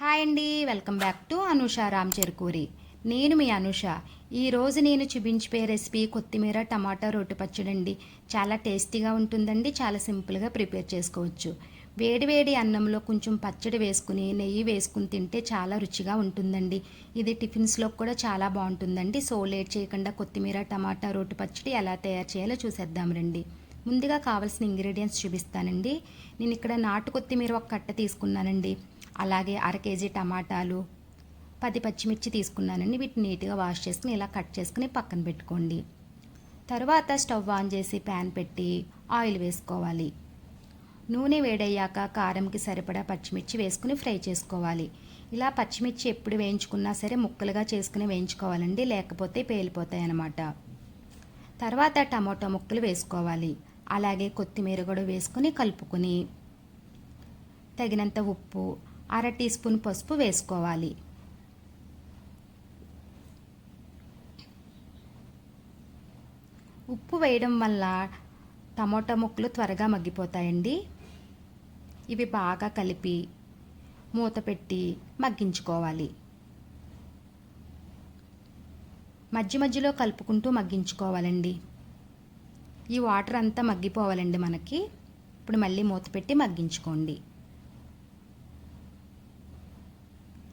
Hi అండి welcome back to Anusha Ram Cherukuri. నేను మీ అనుష. ఈరోజు నేను చూపించిపోయే రెసిపీ కొత్తిమీర టమాటా రోటి పచ్చడి అండి చాలా టేస్టీగా ఉంటుందండి చాలా సింపుల్గా ప్రిపేర్ చేసుకోవచ్చు. వేడివేడి అన్నంలో కొంచెం పచ్చడి వేసుకుని నెయ్యి వేసుకుని తింటే చాలా రుచిగా ఉంటుందండి. ఇది టిఫిన్స్లో కూడా చాలా బాగుంటుందండి. సో లేట్ చేయకుండా కొత్తిమీర టమాటా రోటి పచ్చడి ఎలా తయారు చేయాలో చూసేద్దాం రండి. ముందుగా కావాల్సిన ఇంగ్రీడియంట్స్ చూపిస్తానండి. నేను ఇక్కడ నాటు కొత్తిమీర ఒక కట్ట తీసుకున్నానండి. అలాగే అర కేజీ టమాటాలు పది పచ్చిమిర్చి తీసుకున్నానండి. వీటిని నీట్గా వాష్ చేసుకుని ఇలా కట్ చేసుకుని పక్కన పెట్టుకోండి. తర్వాత స్టవ్ ఆన్ చేసి ప్యాన్ పెట్టి ఆయిల్ వేసుకోవాలి. నూనె వేడయ్యాక కారంకి సరిపడా పచ్చిమిర్చి వేసుకుని ఫ్రై చేసుకోవాలి. ఇలా పచ్చిమిర్చి ఎప్పుడు వేయించుకున్నా సరే ముక్కలుగా చేసుకుని వేయించుకోవాలండి. లేకపోతే పేలిపోతాయి అన్నమాట తర్వాత టమాటో ముక్కలు వేసుకోవాలి. అలాగే కొత్తిమీర కూడా వేసుకుని కలుపుకొని తగినంత ఉప్పు అర టీ స్పూన్ పసుపు వేసుకోవాలి. ఉప్పు వేయడం వల్ల టమోటా ముక్కలు త్వరగా మగ్గిపోతాయండి. ఇవి బాగా కలిపి మూత పెట్టి మగ్గించుకోవాలి. మధ్య మధ్యలో కలుపుకుంటూ మగ్గించుకోవాలండి. ఈ వాటర్ అంతా మగ్గిపోవాలండి మనకి. ఇప్పుడు మళ్ళీ మూత పెట్టి మగ్గించుకోండి.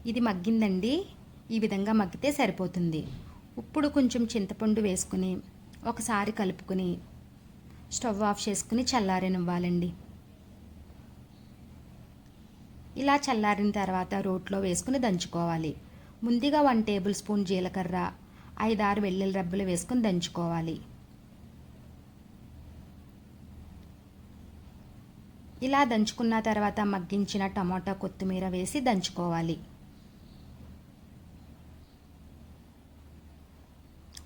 ఇది మగ్గిందండి. ఈ విధంగా మగ్గితే సరిపోతుంది. ఇప్పుడు కొంచెం చింతపండు వేసుకుని ఒకసారి కలుపుకుని స్టవ్ ఆఫ్ చేసుకుని చల్లారనివ్వాలండి. ఇలా చల్లారిన తర్వాత రోట్లో వేసుకుని దంచుకోవాలి. ముందుగా వన్ టేబుల్ స్పూన్ జీలకర్ర ఐదారు వెల్లుల్లి రబ్బలు వేసుకుని దంచుకోవాలి. ఇలా దంచుకున్న తర్వాత మగ్గించిన టమాటా కొత్తిమీర వేసి దంచుకోవాలి.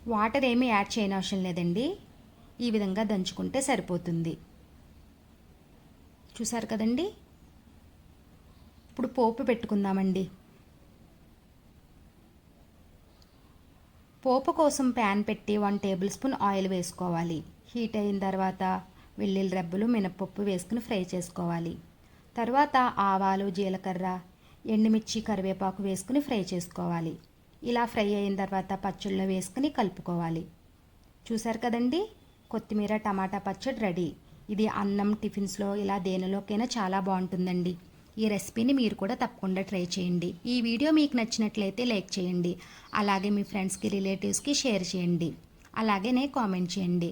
వాటర్ ఏమీ యాడ్ చేయని అవసరం లేదండి. ఈ విధంగా దంచుకుంటే సరిపోతుంది. చూసారు కదండి? ఇప్పుడు పోపు పెట్టుకుందామండి. పోపు కోసం ప్యాన్ పెట్టి వన్ టేబుల్ స్పూన్ ఆయిల్ వేసుకోవాలి. హీట్ అయిన తర్వాత వెల్లుల్లి రెబ్బలు మినపప్పు వేసుకుని ఫ్రై చేసుకోవాలి. తర్వాత ఆవాలు జీలకర్ర ఎండుమిర్చి కరివేపాకు వేసుకుని ఫ్రై చేసుకోవాలి. ఇలా ఫ్రై అయిన తర్వాత పచ్చళ్ళు వేసుకుని కలుపుకోవాలి. చూసారు కదండి? కొత్తిమీర టమాటా పచ్చడి రెడీ. ఇది అన్నం టిఫిన్స్లో ఇలా దేనిలోకైనా చాలా బాగుంటుందండి. ఈ రెసిపీని మీరు కూడా తప్పకుండా ట్రై చేయండి. ఈ వీడియో మీకు నచ్చినట్లయితే లైక్ చేయండి. అలాగే మీ ఫ్రెండ్స్కి రిలేటివ్స్కి షేర్ చేయండి. అలాగే నే కామెంట్ చేయండి.